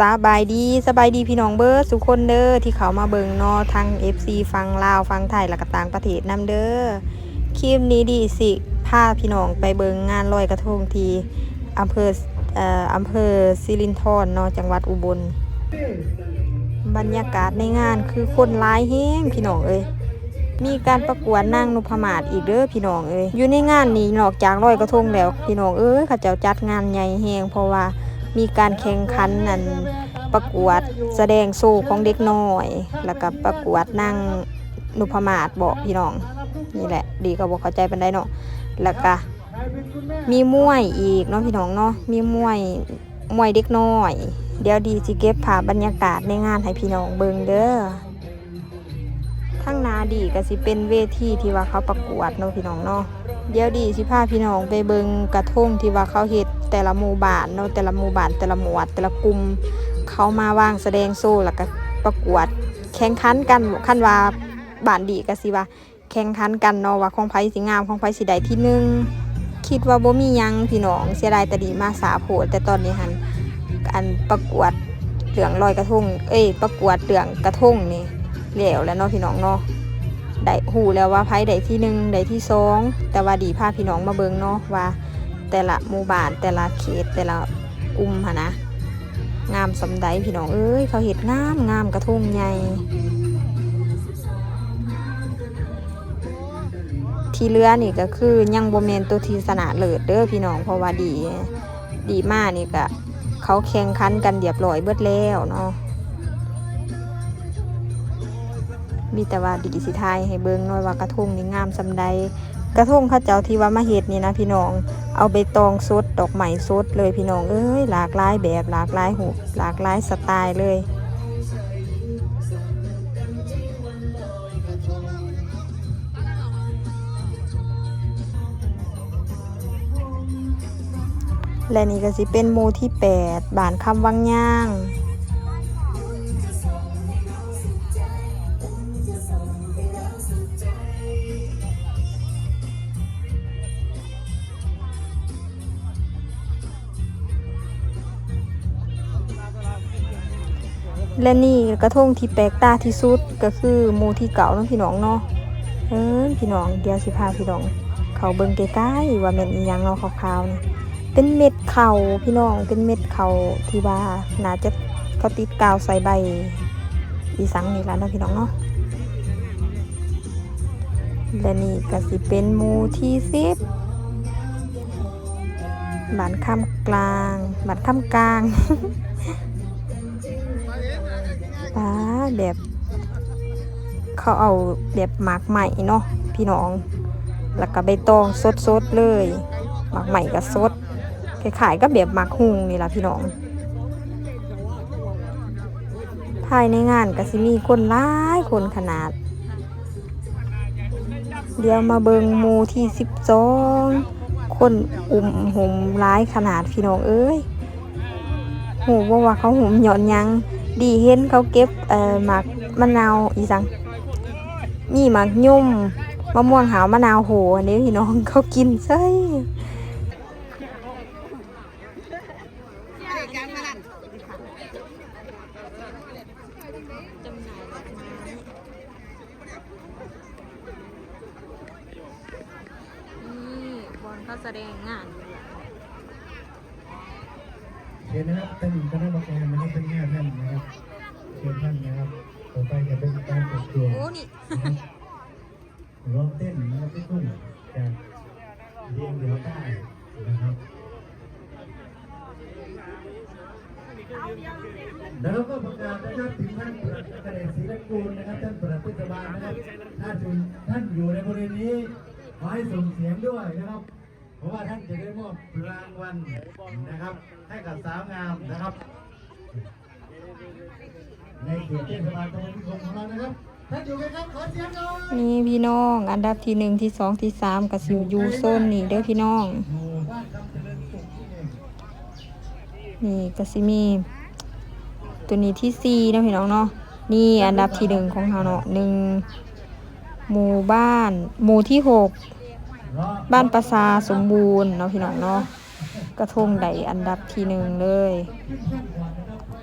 สบายดีสบายดีพี่น้องเบิร์ดสุคนเด้อที่เขามาเบิงเนอทาง FC ฟังลาวฟังไทยและก็ต่างประเทศนํเด้อคลิปนี้ดีสิพาพี่น้องไปเบิงงานลอยกระทงทีอำเภอเอ่ออำเภอสิรินธรเนาะจังหวัดอุบล บรรยากาศในงานคือคนร้ายแห้งพี่น้องเอ้ยมีการประกวดนางนุพมาศอีกเด้อพี่น้องเอ้ยอยู่ในงานนี้นอกจากลอยกระทงแล้ว พี่น้องเอ้ยเขาเจ้าจัดงานใหญ่แฮงเพราะว่า มีการแข่งขันนั่นประกวดแสดงโซ่ของเด็กน้อย แล้วก็ประกวดนางนุพมาศบอกพี่น้อง นี่แหละ ดีก็บอกเข้าใจเป็นได้เนาะแล้วก็มีมวยอีกเนาะพี่น้องเนาะมีมวยมวยเด็กน้อย เดี๋ยวดีสิเก็บภาพบรรยากาศในงานให้พี่น้องเบิงเด้อข้างนาดีก็สิเป็นเวทีที่ว่าเขาประกวดเนาะพี่น้องเนาะ เดี๋ยวดีสิพาพี่น้องไปเบิงกระทงที่ว่าเขาเฮ็ดแต่ละหมู่บ้านเนาะแต่ละหมู่บ้านแต่ละหมวด แต่ละกลุ่มเขามาวางแสดงโซ่แล้วก็ประกวด แข่งขันกันคันว่าบ้านดีก็สิว่า แข่งขันกันเนาะว่าของไผสิงามของไผสิได้ที่หนึ่งคิดว่าบ่มียังพี่น้องเสียดายแต่ดีมาสาโพดแต่ตอนนี้หันอันประกวดเรื่องลอยกระทง เอ้ย ประกวดเรื่องกระทงนี่แล้วแล้วเนาะพี่น้องเนาะ ได้หูแล้วว่าไพ่ได้ที่หนึ่งได้ที่สองแต่ว่าดีพาพี่น้องมาเบิงเนาะว่า แต่ละหมู่บ้านแต่ละเขตแต่ละกลุ่มหะนะงามสำใดพี่น้องเอ้ยเขาเห็ดงามงามกระทงใหญ่ที่เหลือนี่ก็คือยังโบเมนตัวทีสนะเลิศเด้อพี่น้องเพราะว่าดี ดีมากนี่ก็เขาแข่งขันกันเรียบร้อยเบิดแล้วเนาะ มีแต่ว่าดีสิทายให้เบิ่งน่อยว่ากระทงนี่งามสำใดกระทงข้าเจ้าที่ว่ามาเฮ็ดนี่นะพี่น้อง เอาใบตองสดดอกไม้สดเลยพี่น้องเอ้ยหลากหลายแบบหลากหลายหูหลากหลายสไตล์เลยและนี่ก็สิเป็นหมู่ที่ 8 บานคำวังย่าง และนี่กระทงที่แปลกตาที่สุดก็คือหมูที่เก่าเนาะพี่น้องเนาะเออพี่น้องเดี๋ยวสิพาพี่น้อง เขาเบิ่งใกล้ๆว่าแม่นอีหยังเนาะขาวๆนี่เป็นเม็ดเข่าพี่น้องเป็นเม็ดเข่าที่ว่าน่าจะเขาติดกาวใส่ใบ อีสังนี่ล้วเนาะพี่น้องเนาะและนี่ก็สิเป็นหมูที่สิบบ้านข้ามกลางบ้านข้ามกลาง แบบ เขาเอาแบบหมากใหม่เนาะพี่น้อง แล้วก็ใบตองสดๆเลยหมากใหม่ก็สดคล้ายๆก็แบบหมากหุงนี่ล่ะพี่น้อง ภายในงานก็สิมีคนหลายคนขนาด เดี๋ยวมาเบิงมูที่สิบสองคนอุ่มหุมร้ายขนาดพี่น้องเอ้ยโหว่าว่าเขาหุมหย่อนยัง ดีเห็นเขาเก็บเอ่อหมากมะนาวอีสังมีหมากยุ่มมะม่วงหาวมะนาวโหอันนี้พี่น้องเขากินใช่นี่บอลเขาแสดงงาน เชิญนะครับท่านคณะกรรมการนะครับท่านแม่ท่านนะครับเชิญท่านนะครับต่อไปจะเป็นการประกวดโอ้นี่นะครับร้องเต้นนะครับทุกคนจากเรียงเดียวใต้นะครับแล้วก็ประกาศนะครับถึงท่านประเกษศรีรักูลนะครับท่านประหลัดเทศบาลนะครับถ้าถึงท่านอยู่ในบริเวณนี้ขอให้ส่งเสียงด้วยนะครับเพ ราะว่าท่านจะได้มอบรางวัลนะครับ ให้กับสาวงามนะครับ ในเขตเทศบาลตำบลพิคมของเรานะครับท่านอยู่ไหมครับขอเสียงหน่อยนี่พี่น้อง อันดับที่หนึ่งที่สองที่สามกับสิวยูโซนนี่เด้อพี่น้องหมู่บ้านคำเจริญสุขที่หนึ่งนี่กสิมี ตัวนี้ที่สี่นะพี่น้องเนาะนี่อันดับที่หนึ่งของเราเนาะหนึ่งหมู่บ้าน หมู่ที่หก บ้านประสาสมบูรณ์เนาะพี่น้องเนาะกระทงใดอันดับที่หนึ่งเลย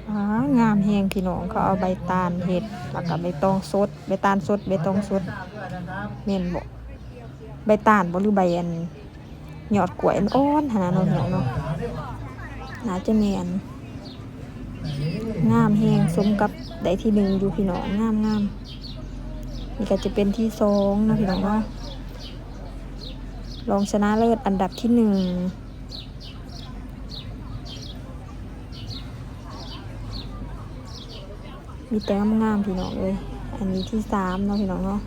อ่างามแฮงพี่น้องเขาเอาใบตาลเห็ดแล้วก็ใบตองสดใบตาลสดใบตองสดด้วยนะครับเม่นบ่ใบตาลบหรือใบอันยอดกล้วยอันอ่อนหั่นน่ะเนาะพี่น้องเนาะน่าจะแม่นงามแฮงสมกับได้ที่หนึ่งอยู่พี่น้องงามงามนี่ก็จะเป็นที่สองนะพี่น้องเนาะ รองชนะเลิศอันดับที่หนึ่งมีแต่งามๆพี่น้องเลย อันนี้ที่สามเนาะพี่น้องเนาะ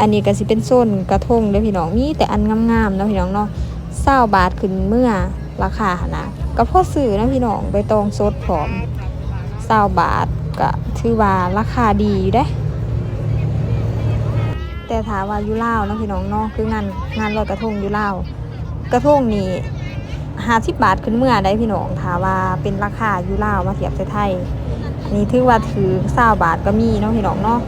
อันนี้ก็สิเป็นโซนกระทงเด้อพี่น้องมีแต่อันงามๆเนาะพี่น้องเนาะเศร้าบาทขึ้นเมื่อราคานะก็พอซื้อนะพี่น้องใบตองสดพร้อมเศร้าบาทก็ถือว่าราคาดีอยู่เด้แต่ถามว่ายู่ลาเนาะพี่น้องเนาะคืองานงานลอยกระทงยู่ลากระทงนี่ห้าสิบบาทขึ้นเมื่อได้พี่น้องถามว่าเป็นราคายู่ลามาเทียบไทยนนี้ถือว่าถือเศร้าบาทก็มีเนาะพี่น้องเนาะ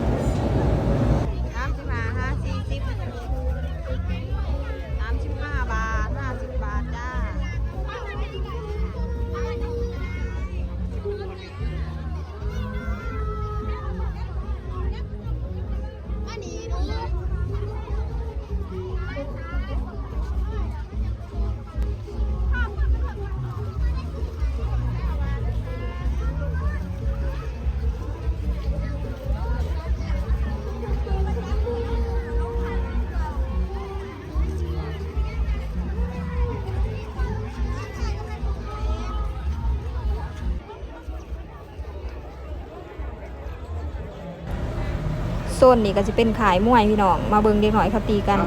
โซนนี่ก็จะเป็นขายมวยพี่น้อง มาเบิ่งเด็กหน่อยเขาตีกัน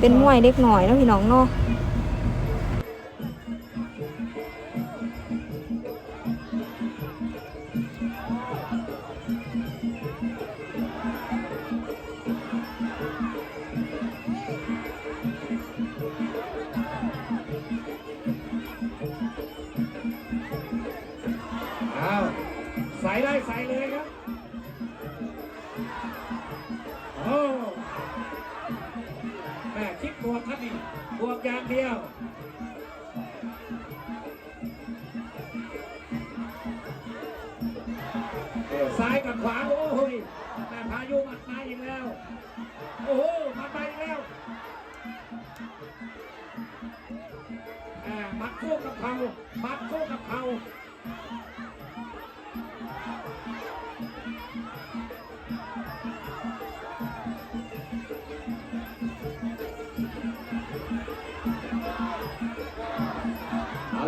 เป็นมวยเด็กหน่อยเนาะพี่น้องเนาะอ้าวใส่ได้ใส่เลยครับ อย่างเดียวซ้ายกับขวาโอ้โหแม่พายุมัดมาอีกแล้ว โอ้โหมัดมาอีกแล้วม่มัดคู่กับเขามัดคู่กับเขา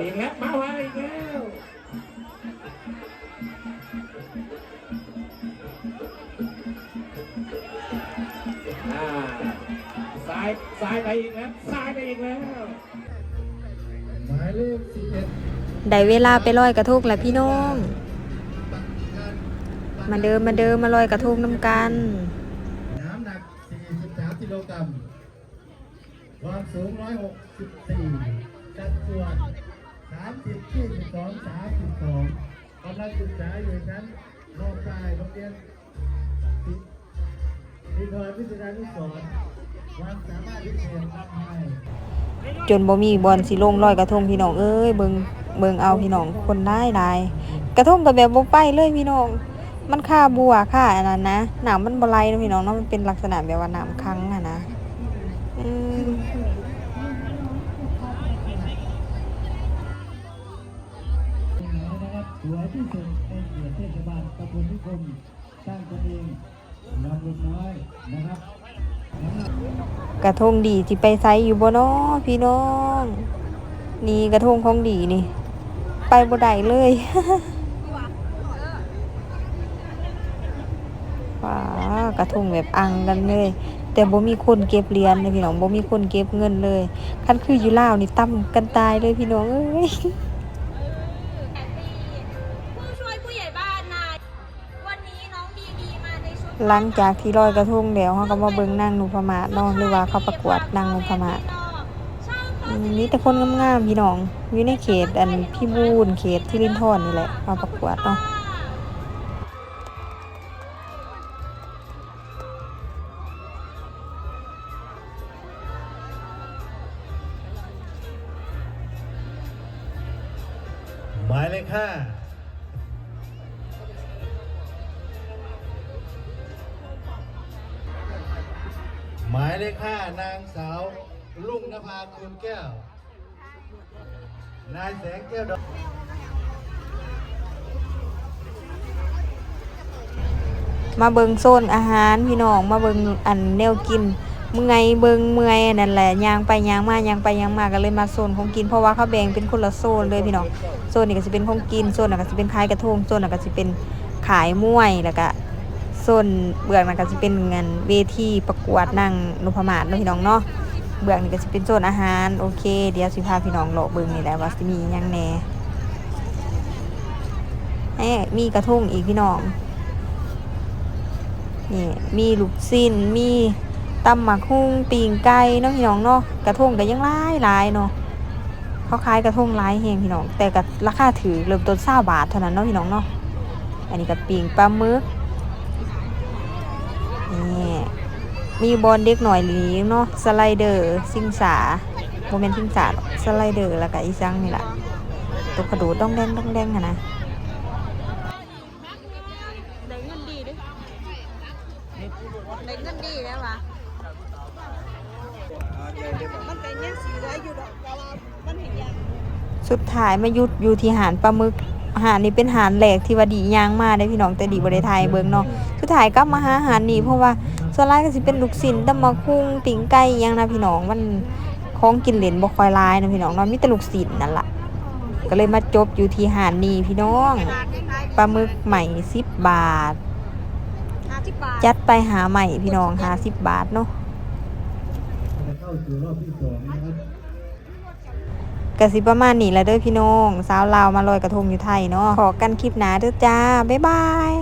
อาอีกแล้วมาไว้อีกแล้วอ่าซ้ายซ้ายไปอีกแล้วซ้ายไปอีกแล้วหมายเลขสิบเอ็ดได้เวลาไปลอยกระทงแล้วพี่น้อง มาเดิมมาเดิมมาลอยกระทงน้ำกัน น้ำหนัก 43กิโลกรัมความสูง 164สัดส่วน 30 22 32กำลังศึกษาอยู่นั้นมอปลายโรงเรียนมีพรวิทยานุสรณ์ความสามารถพิเศษรับให้จนบ่มีบอลสิลงลอยกระทงพี่น้องเอ้ยเบิงเบิงเอาพี่น้องคนได้ลายกระทงก็แบบบ่ไปเลยพี่น้อง มันค่าบัวค่าอันนั้นนะน้ำมันบ่ไหลนะพี่น้องเนาะมันเป็นลักษณะแบบว่าน้ำคั้งอะนะ นะครับหัวที่สุดในเขตเทศบาลตำบลนิคมสร้างตนเองลำลูกน้อยนะครับกระทงดีสิไปไสอยู่บ่นาะพี่น้อง นี่กระทงของดีนี่ ไปบ่ได้เลยว้ากระทงแบบอังกันเลย แต่บ่มีคนเก็บเหรียญเลยพี่น้องบ่มีคนเก็บเงินเลยคันคืออยู่ลาวนี่ตั้มกันตายเลยพี่น้องเอ้ย หลังจากที่ลอยกระทงแล้วเขาก็มาเบิ่งนางนุพมาศเนาะหรือว่าเขาประกวดนางนุพมาศช่างอืมมีแต่คนงามๆพี่น้องอยู่ในเขตอันพี่บูนเขตที่รินทอนนี่แหละมาประกวดเนาะ หมายเลขห้านางสาวรุ่งนภาคุณแก้ว นายแสงแก้วดอกมาเบิงโซนอาหารพี่น้องมาเบิงอันแนวกินเมื่อยเบิงเมื่อยนั่นแหละยางไปยางมายางไปยางมาก็เลยมาโซนของกินเพราะว่าเขาแบ่งเป็นคนละโซนเลยพี่น้องโซนนี้ก็สิเป็นของกินโซนนั้นก็สิเป็นขายกระทงโซนนั้นก็สิเป็นขายมวยแล้วก็ โซนเบื้องนั้นก็สิเป็นงานเวทีประกวดนางนพมาศเนาะพี่น้องเนาะเบื้องนี้ก็สิเป็นโซนอาหารโอเค เดี๋ยวสิพาพี่น้องเลาะเบิ่งนี่แหละว่าสิมียังแน่แหมมีกระทุ่งอีกพี่น้องนี่มีลูกสิ้นมีตำหมักหุ่งปีงไก่เนาะพี่น้องเนาะกระทงก็ยังหลายหลายเนาะเขาขายกระทงหลายแฮงพี่น้องแต่ก็ราคาถือเริ่มต้น20บาทเท่านั้นเนาะพี่น้องเนาะอันนี้ก็ปีงปลาหมึกนี่ มีบอลเด็กหน่อยหลีเนาะสไลเดอร์ซิงสาโมเมนต์ซิงสาหรอกสไลเดอร์แล้วก็อีซังนี่แหละตัวกระโดดต้องแดงต้องแดงอะนะได้เงินดีด้วยได้เงินดีแล้ววะมันก็ยังสีเหลืออยู่ดอกแต่ว่ามันเห็นยังสุดท้ายมาหยุดอยู่ที่หานปลาหมึกหานนี้เป็นหานแหลกที่ว่าดีย่างมาได้พี่น้องแต่ดีบ่ได้ทายเบิ่งเนาะสุดท้ายกลับมาหาหานนี้เพราะว่า ส่วนหลายก็สิเป็นลูกชิ้นตำมะคุงปิ้งไก่อิหยังนะพี่น้องมันของกินเหลนบ่ค่อยหลายนะพี่น้องเนาะมีแต่ลูกชิ้นนั่นล่ะก็เลยมาจบอยู่ที่หานนี้พี่น้องปลาหมึกใหม่10บาทห้าสิบบาท จัดไปหาใหม่พี่น้อง50บาทเนาะเข้าสู่รอบที่สองนะครับก็สิประมาณนี้แหละเด้อพี่น้อง สาวลาวมาลอยกระทงอยู่ไทยเนาะขอกันคลิปหน้าเด้อจ้า บ๊ายบาย